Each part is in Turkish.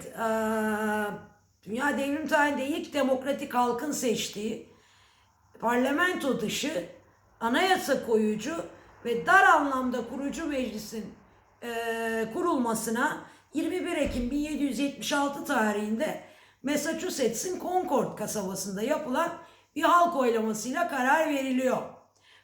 Evet, eee, dünya devrim tarihinde ilk demokratik halkın seçtiği parlamento dışı anayasa koyucu ve dar anlamda kurucu meclisin eee, kurulmasına 21 Ekim 1776 tarihinde Massachusetts'in Concord kasabasında yapılan bir halk oylamasıyla karar veriliyor.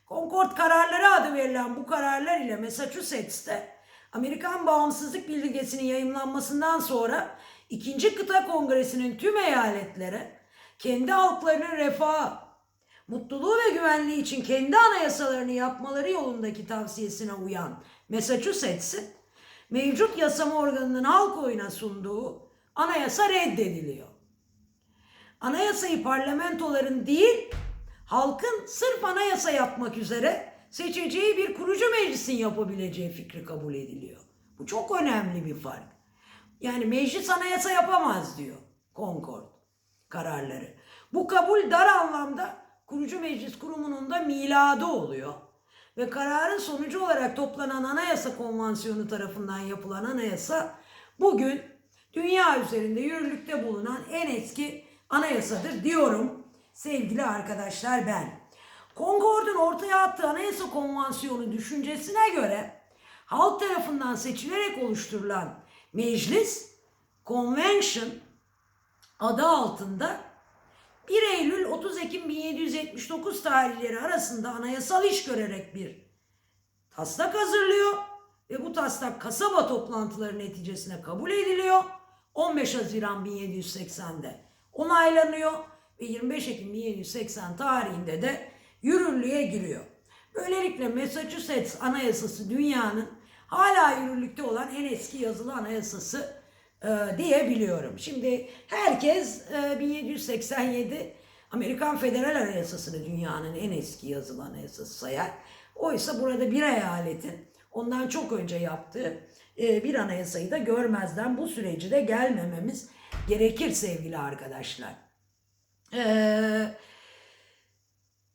Concord kararları adı verilen bu kararlar ile Massachusetts'te Amerikan Bağımsızlık Bildirgesi'nin yayımlanmasından sonra İkinci Kıta Kongresi'nin tüm eyaletlere kendi halklarının refahı, mutluluğu ve güvenliği için kendi anayasalarını yapmaları yolundaki tavsiyesine uyan Massachusetts'in mevcut yasama organının halk oyuna sunduğu anayasa reddediliyor. Anayasayı parlamentoların değil, halkın sırf anayasa yapmak üzere seçeceği bir kurucu meclisin yapabileceği fikri kabul ediliyor. Bu çok önemli bir fark. Yani meclis anayasa yapamaz diyor Concord kararları. Bu kabul dar anlamda kurucu meclis kurumunun da miladı oluyor. Ve kararın sonucu olarak toplanan anayasa konvansiyonu tarafından yapılan anayasa bugün dünya üzerinde yürürlükte bulunan en eski anayasadır diyorum sevgili arkadaşlar ben. Concord'un ortaya attığı anayasa konvansiyonu düşüncesine göre halk tarafından seçilerek oluşturulan meclis convention adı altında 1 Eylül 30 Ekim 1779 tarihleri arasında anayasal iş görerek bir taslak hazırlıyor ve bu taslak kasaba toplantıları neticesinde kabul ediliyor. 15 Haziran 1780'de onaylanıyor ve 25 Ekim 1780 tarihinde de yürürlüğe giriyor. Böylelikle Massachusetts Anayasası dünyanın hala yürürlükte olan en eski yazılı anayasası e, diyebiliyorum. Şimdi herkes e, 1787 Amerikan Federal Anayasası'nı dünyanın en eski yazılı anayasası sayar. Oysa burada bir eyaletin ondan çok önce yaptığı e, bir anayasayı da görmezden bu süreci de gelmememiz gerekir sevgili arkadaşlar. Eee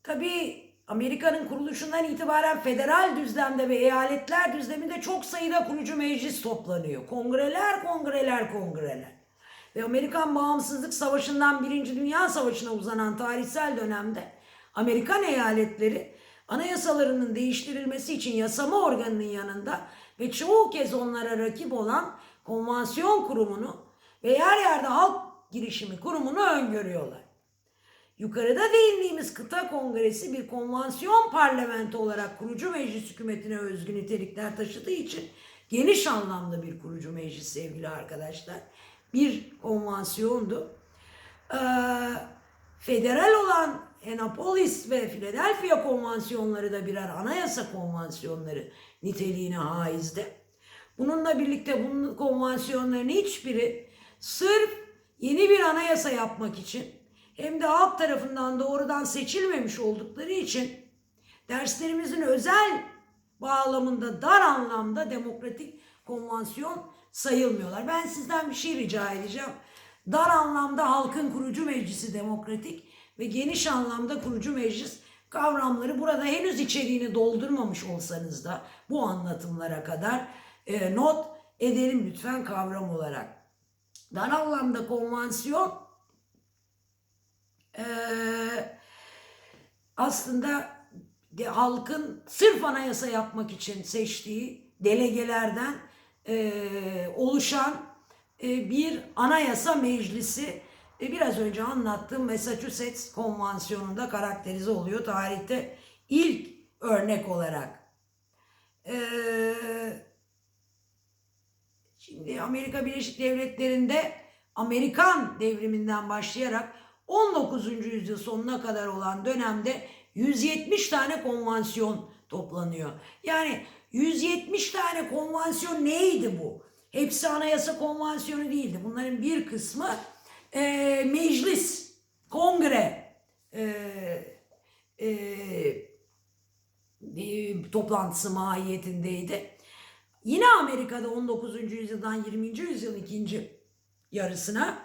Tabii Amerika'nın kuruluşundan itibaren federal düzlemde ve eyaletler düzleminde çok sayıda kurucu meclis toplanıyor. Kongreler, kongreler, kongreler. Ve Amerikan Bağımsızlık Savaşı'ndan Birinci Dünya Savaşı'na uzanan tarihsel dönemde Amerikan eyaletleri anayasalarının değiştirilmesi için yasama organının yanında ve çoğu kez onlara rakip olan konvansiyon kurumunu ve yer yerde halk girişimi kurumunu öngörüyorlar. Yukarıda değindiğimiz kıta kongresi bir konvansiyon parlamento olarak kurucu meclis hükümetine özgü nitelikler taşıdığı için geniş anlamda bir kurucu meclis sevgili arkadaşlar. Bir konvansiyondu. Ee, federal olan Annapolis ve Philadelphia konvansiyonları da birer anayasa konvansiyonları niteliğine haizdi. Bununla birlikte bunun konvansiyonların hiçbiri sırf yeni bir anayasa yapmak için hem de halk tarafından doğrudan seçilmemiş oldukları için derslerimizin özel bağlamında dar anlamda demokratik konvansiyon sayılmıyorlar. Ben sizden bir şey rica edeceğim. Dar anlamda halkın kurucu meclisi demokratik ve geniş anlamda kurucu meclis kavramları burada henüz içeriğini doldurmamış olsanız da bu anlatımlara kadar e, not edelim lütfen kavram olarak. Dar anlamda konvansiyon e, aslında halkın sırf anayasa yapmak için seçtiği delegelerden e, oluşan e, bir anayasa meclisi e, biraz önce anlattığım Massachusetts Konvansiyonu'nda karakterize oluyor tarihte ilk örnek olarak. E, şimdi Amerika Birleşik Devletleri'nde Amerikan devriminden başlayarak 19. yüzyıl sonuna kadar olan dönemde 170 tane konvansiyon toplanıyor. Yani 170 tane konvansiyon neydi bu? Hepsi anayasa konvansiyonu değildi. Bunların bir kısmı e, meclis, kongre e, e, e, toplantısı mahiyetindeydi. Yine Amerika'da 19. yüzyıldan 20. yüzyılın ikinci yarısına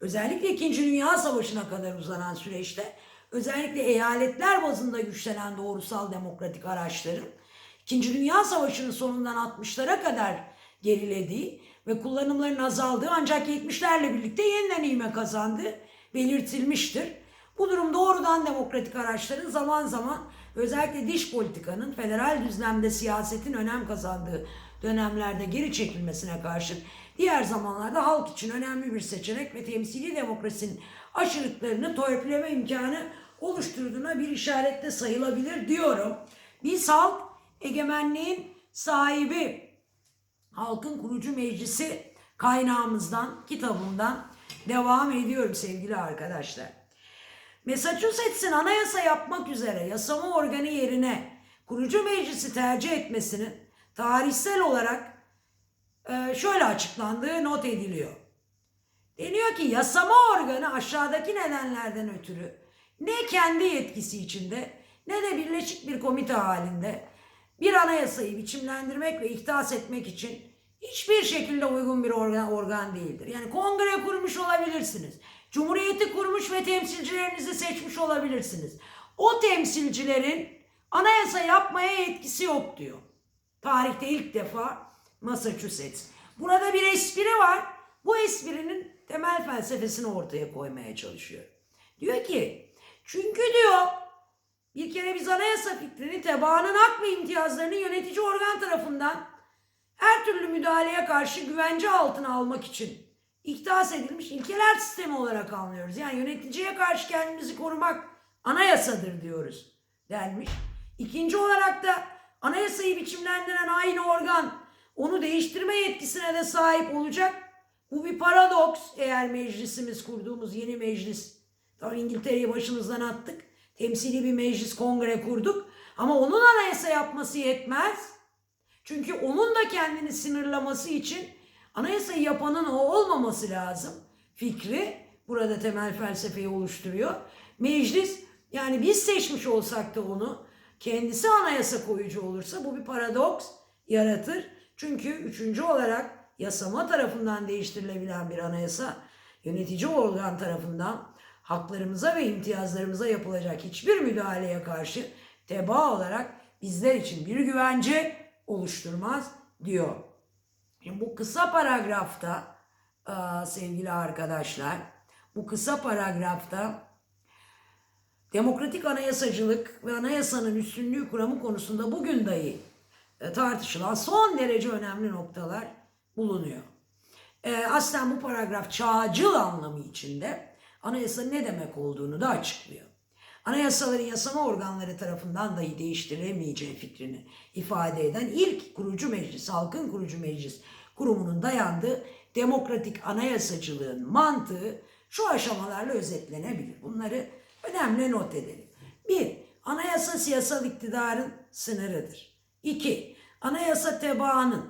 özellikle 2. Dünya Savaşı'na kadar uzanan süreçte özellikle eyaletler bazında güçlenen doğrusal demokratik araçların 2. Dünya Savaşı'nın sonundan 60'lara kadar gerilediği ve kullanımların azaldığı ancak 70'lerle birlikte yeniden ivme kazandığı belirtilmiştir. Bu durum doğrudan demokratik araçların zaman zaman özellikle dış politikanın federal düzlemde siyasetin önem kazandığı dönemlerde geri çekilmesine karşın diğer zamanlarda halk için önemli bir seçenek ve temsili demokrasinin aşırılıklarını torpileme imkanı oluşturduğuna bir işaretle sayılabilir diyorum. Biz halk egemenliğin sahibi Halkın Kurucu Meclisi kaynağımızdan, kitabımdan devam ediyorum sevgili arkadaşlar. Massachusetts'in anayasa yapmak üzere yasama organı yerine kurucu meclisi tercih etmesinin tarihsel olarak e, şöyle açıklandığı not ediliyor. Deniyor ki yasama organı aşağıdaki nedenlerden ötürü ne kendi yetkisi içinde ne de birleşik bir komite halinde bir anayasayı biçimlendirmek ve ihdas etmek için hiçbir şekilde uygun bir organ, organ değildir. Yani kongre kurmuş olabilirsiniz. Cumhuriyeti kurmuş ve temsilcilerinizi seçmiş olabilirsiniz. O temsilcilerin anayasa yapmaya yetkisi yok diyor. Tarihte ilk defa Massachusetts. Burada bir espri var. Bu esprinin temel felsefesini ortaya koymaya çalışıyor. Diyor ki çünkü diyor bir kere biz anayasa fikrini tebaanın hak ve imtiyazlarını yönetici organ tarafından her türlü müdahaleye karşı güvence altına almak için ihdas edilmiş ilkeler sistemi olarak anlıyoruz. Yani yöneticiye karşı kendimizi korumak anayasadır diyoruz denmiş. İkinci olarak da anayasayı biçimlendiren aynı organ onu değiştirme yetkisine de sahip olacak. Bu bir paradoks eğer meclisimiz kurduğumuz yeni meclis. Tabii İngiltere'yi başımızdan attık. Temsili bir meclis kongre kurduk. Ama onun anayasa yapması yetmez. Çünkü onun da kendini sınırlaması için anayasayı yapanın o olmaması lazım. Fikri burada temel felsefeyi oluşturuyor. Meclis yani biz seçmiş olsak da onu kendisi anayasa koyucu olursa bu bir paradoks yaratır. Çünkü üçüncü olarak yasama tarafından değiştirilebilen bir anayasa yönetici organ tarafından haklarımıza ve imtiyazlarımıza yapılacak hiçbir müdahaleye karşı teba olarak bizler için bir güvence oluşturmaz diyor. Şimdi bu kısa paragrafta aa, sevgili arkadaşlar bu kısa paragrafta demokratik anayasacılık ve anayasanın üstünlüğü kuramı konusunda bugün dahi e, tartışılan son derece önemli noktalar bulunuyor. E, aslen bu paragraf çağcıl anlamı içinde anayasanın ne demek olduğunu da açıklıyor. Anayasaların yasama organları tarafından dahi değiştirilemeyeceği fikrini ifade eden ilk kurucu meclis, halkın kurucu meclis kurumunun dayandığı demokratik anayasacılığın mantığı şu aşamalarla özetlenebilir. Bunları önemli not edelim. Bir, anayasa siyasal iktidarın sınırıdır. İki, anayasa tebaanın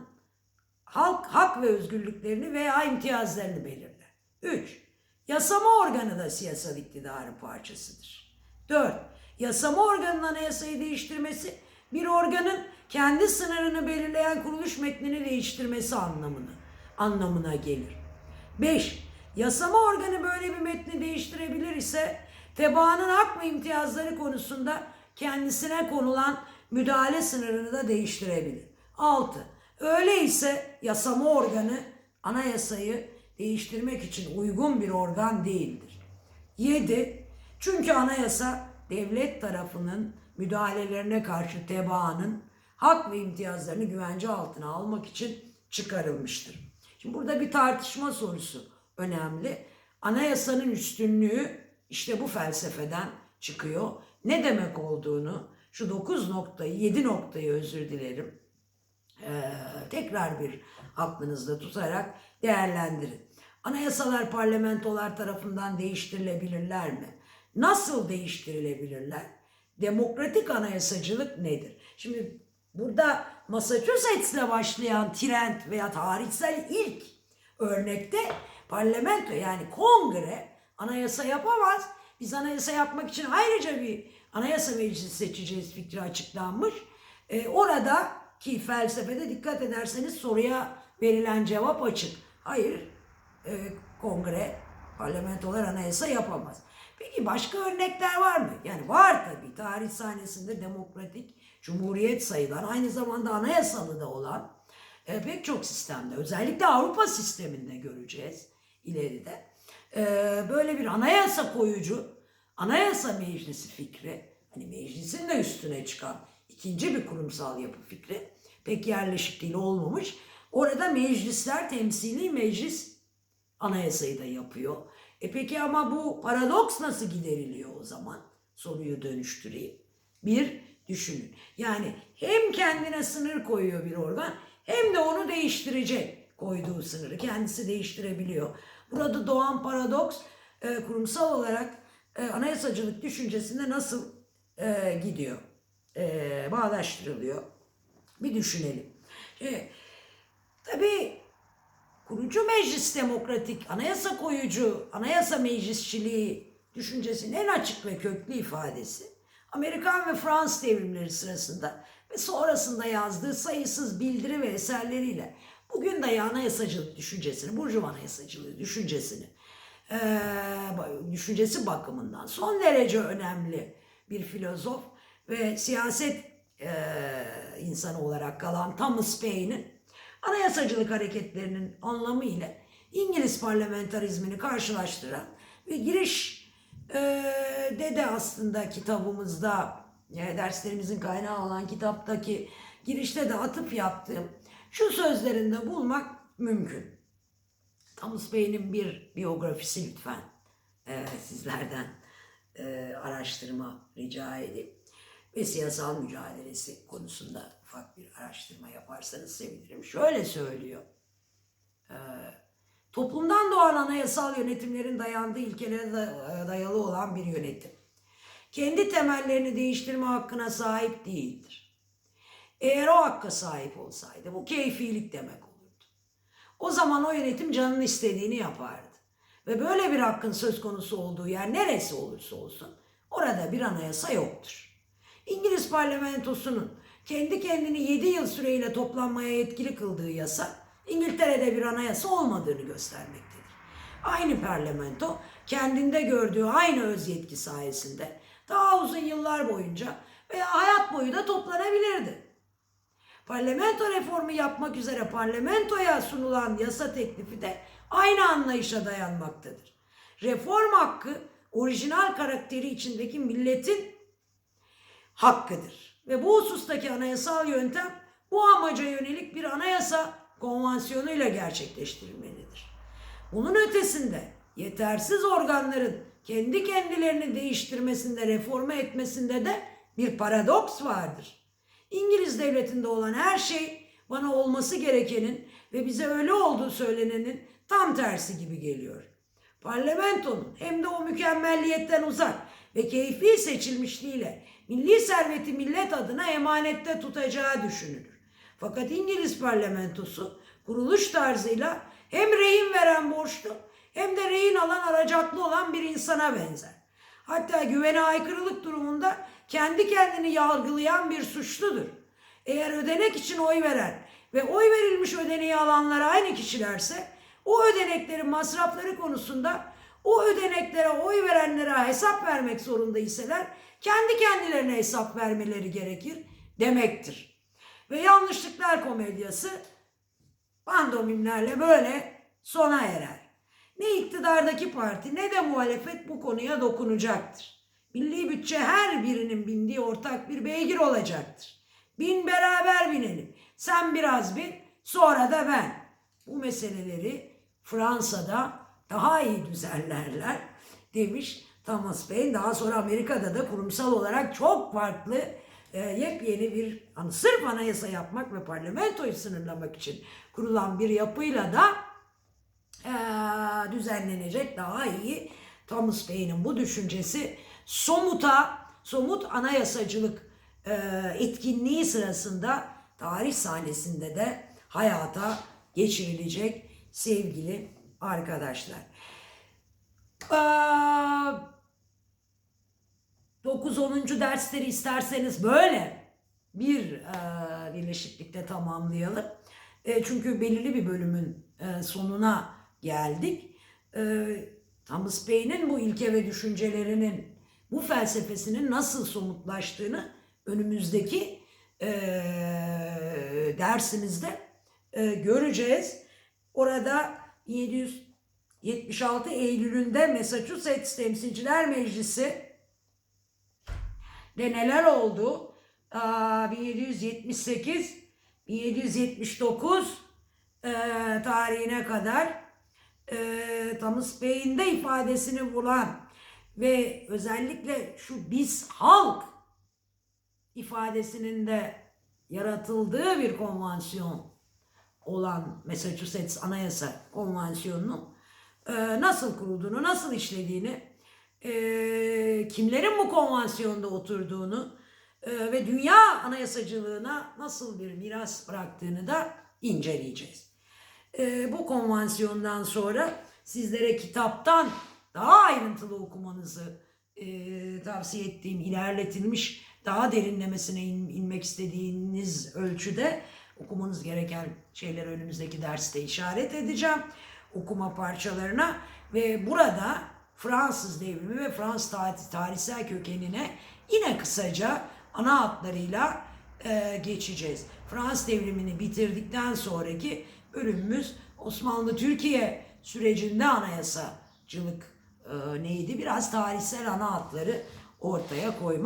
halk hak ve özgürlüklerini veya imtiyazlarını belirler. Üç, yasama organı da siyasal iktidarın parçasıdır. 4. Yasama organının anayasayı değiştirmesi bir organın kendi sınırını belirleyen kuruluş metnini değiştirmesi anlamını anlamına gelir. 5. Yasama organı böyle bir metni değiştirebilir ise tebaanın hak ve imtiyazları konusunda kendisine konulan müdahale sınırını da değiştirebilir. 6. Öyleyse yasama organı anayasayı değiştirmek için uygun bir organ değildir. 7. Çünkü anayasa devlet tarafının müdahalelerine karşı tebaanın hak ve imtiyazlarını güvence altına almak için çıkarılmıştır. Şimdi burada bir tartışma sorusu önemli. Anayasanın üstünlüğü işte bu felsefeden çıkıyor. Ne demek olduğunu şu 9 noktayı, 7 noktayı özür dilerim. Ee, tekrar bir aklınızda tutarak değerlendirin. Anayasalar parlamentolar tarafından değiştirilebilirler mi? Nasıl değiştirilebilirler? Demokratik anayasacılık nedir? Şimdi burada Massachusetts'le başlayan trend veya tarihsel ilk örnekte parlamento yani kongre anayasa yapamaz. Biz anayasa yapmak için ayrıca bir anayasa meclisi seçeceğiz fikri açıklanmış. Ee, orada ki felsefede dikkat ederseniz soruya verilen cevap açık. Hayır, e, kongre, parlamentolar anayasa yapamaz. Peki başka örnekler var mı? Yani var tabii. Tarih sahnesinde demokratik cumhuriyet sayılan, aynı zamanda anayasalı da olan e, pek çok sistemde özellikle Avrupa sisteminde göreceğiz ileride. E, böyle bir anayasa koyucu, anayasa meclisi fikri, hani meclisin de üstüne çıkan ikinci bir kurumsal yapı fikri pek yerleşik değil olmamış. Orada meclisler temsili meclis anayasayı da yapıyor. E peki ama bu paradoks nasıl gideriliyor o zaman? Soruyu dönüştüreyim. Bir, düşünün. Yani hem kendine sınır koyuyor bir organ hem de onu değiştirecek koyduğu sınırı. Kendisi değiştirebiliyor. Burada doğan paradoks e, kurumsal olarak e, anayasacılık düşüncesinde nasıl e, gidiyor? E, bağdaştırılıyor. Bir düşünelim. Şimdi, tabii kurucu meclis demokratik, anayasa koyucu, anayasa meclisçiliği düşüncesinin en açık ve köklü ifadesi Amerikan ve Fransız devrimleri sırasında ve sonrasında yazdığı sayısız bildiri ve eserleriyle bugün de anayasacılık düşüncesini, burjuva anayasacılığı düşüncesini düşüncesi bakımından son derece önemli bir filozof ve siyaset eee, insanı olarak kalan Thomas Paine'in anayasacılık hareketlerinin anlamı ile İngiliz parlamentarizmini karşılaştıran ve giriş e, de aslında kitabımızda e, derslerimizin kaynağı olan kitaptaki girişte de atıp yaptığım şu sözlerinde bulmak mümkün. Thomas Paine'in bir biyografisi lütfen e, sizlerden e, araştırma rica edeyim. Ve siyasal mücadelesi konusunda ufak bir araştırma yaparsanız sevinirim. Şöyle söylüyor. Ee, toplumdan doğan anayasal yönetimlerin dayandığı ilkelere da- dayalı olan bir yönetim. Kendi temellerini değiştirme hakkına sahip değildir. Eğer o hakka sahip olsaydı bu keyfilik demek olurdu. O zaman o yönetim canının istediğini yapardı. Ve böyle bir hakkın söz konusu olduğu yer neresi olursa olsun orada bir anayasa yoktur. İngiliz parlamentosunun kendi kendini 7 yıl süreyle toplanmaya yetkili kıldığı yasa İngiltere'de bir anayasa olmadığını göstermektedir. Aynı parlamento kendinde gördüğü aynı öz yetki sayesinde daha uzun yıllar boyunca veya hayat boyu da toplanabilirdi. Parlamento reformu yapmak üzere parlamentoya sunulan yasa teklifi de aynı anlayışa dayanmaktadır. Reform hakkı orijinal karakteri içindeki milletin hakkıdır. Ve bu husustaki anayasal yöntem bu amaca yönelik bir anayasa konvansiyonuyla gerçekleştirilmelidir. Bunun ötesinde yetersiz organların kendi kendilerini değiştirmesinde, reforme etmesinde de bir paradoks vardır. İngiliz devletinde olan her şey bana olması gerekenin ve bize öyle olduğu söylenenin tam tersi gibi geliyor. Parlamentonun hem de o mükemmelliyetten uzak ve keyfi seçilmişliğiyle milli serveti millet adına emanette tutacağı düşünülür. Fakat İngiliz parlamentosu kuruluş tarzıyla hem rehin veren borçlu hem de rehin alan aracaklı olan bir insana benzer. Hatta güvene aykırılık durumunda kendi kendini yargılayan bir suçludur. Eğer ödenek için oy veren ve oy verilmiş ödeneği alanlar aynı kişilerse o ödeneklerin masrafları konusunda o ödeneklere oy verenlere hesap vermek zorunda iseler kendi kendilerine hesap vermeleri gerekir demektir. Ve yanlışlıklar komedyası pandomimlerle böyle sona erer. Ne iktidardaki parti ne de muhalefet bu konuya dokunacaktır. Milli bütçe her birinin bindiği ortak bir beygir olacaktır. Bin beraber binelim. Sen biraz bin, sonra da ben. Bu meseleleri Fransa'da daha iyi düzenlerler demiş Thomas Paine. Daha sonra Amerika'da da kurumsal olarak çok farklı e, yepyeni bir hani sırf anayasa yapmak ve parlamentoyu sınırlamak için kurulan bir yapıyla da e, düzenlenecek daha iyi Thomas Paine'in bu düşüncesi somuta, somut anayasacılık e, etkinliği sırasında tarih sahnesinde de hayata geçirilecek sevgili arkadaşlar. Aa, 9-10. dersleri isterseniz böyle bir e, birleşiklikte tamamlayalım. E, çünkü belirli bir bölümün e, sonuna geldik. E, Thomas Paine'in bu ilke ve düşüncelerinin, bu felsefesinin nasıl somutlaştığını önümüzdeki e, dersimizde e, göreceğiz. Orada 1776 Eylül'ünde Massachusetts Temsilciler Meclisi de neler oldu? Aa, 1778 1779 e, tarihine kadar e, Thomas Paine de ifadesini bulan ve özellikle şu biz halk ifadesinin de yaratıldığı bir konvansiyon olan Massachusetts Anayasa Konvansiyonu'nun e, nasıl kurulduğunu, nasıl işlediğini, e, kimlerin bu konvansiyonda oturduğunu e, ve dünya anayasacılığına nasıl bir miras bıraktığını da inceleyeceğiz. E, bu konvansiyondan sonra sizlere kitaptan daha ayrıntılı okumanızı e, tavsiye ettiğim ilerletilmiş daha derinlemesine in- inmek istediğiniz ölçüde okumanız gereken şeyler önümüzdeki derste işaret edeceğim. Okuma parçalarına ve burada Fransız devrimi ve Fransız tarih- tarihsel kökenine yine kısaca ana hatlarıyla e, geçeceğiz. Fransız devrimini bitirdikten sonraki bölümümüz Osmanlı-Türkiye sürecinde anayasacılık e, neydi? Biraz tarihsel ana hatları ortaya koymak.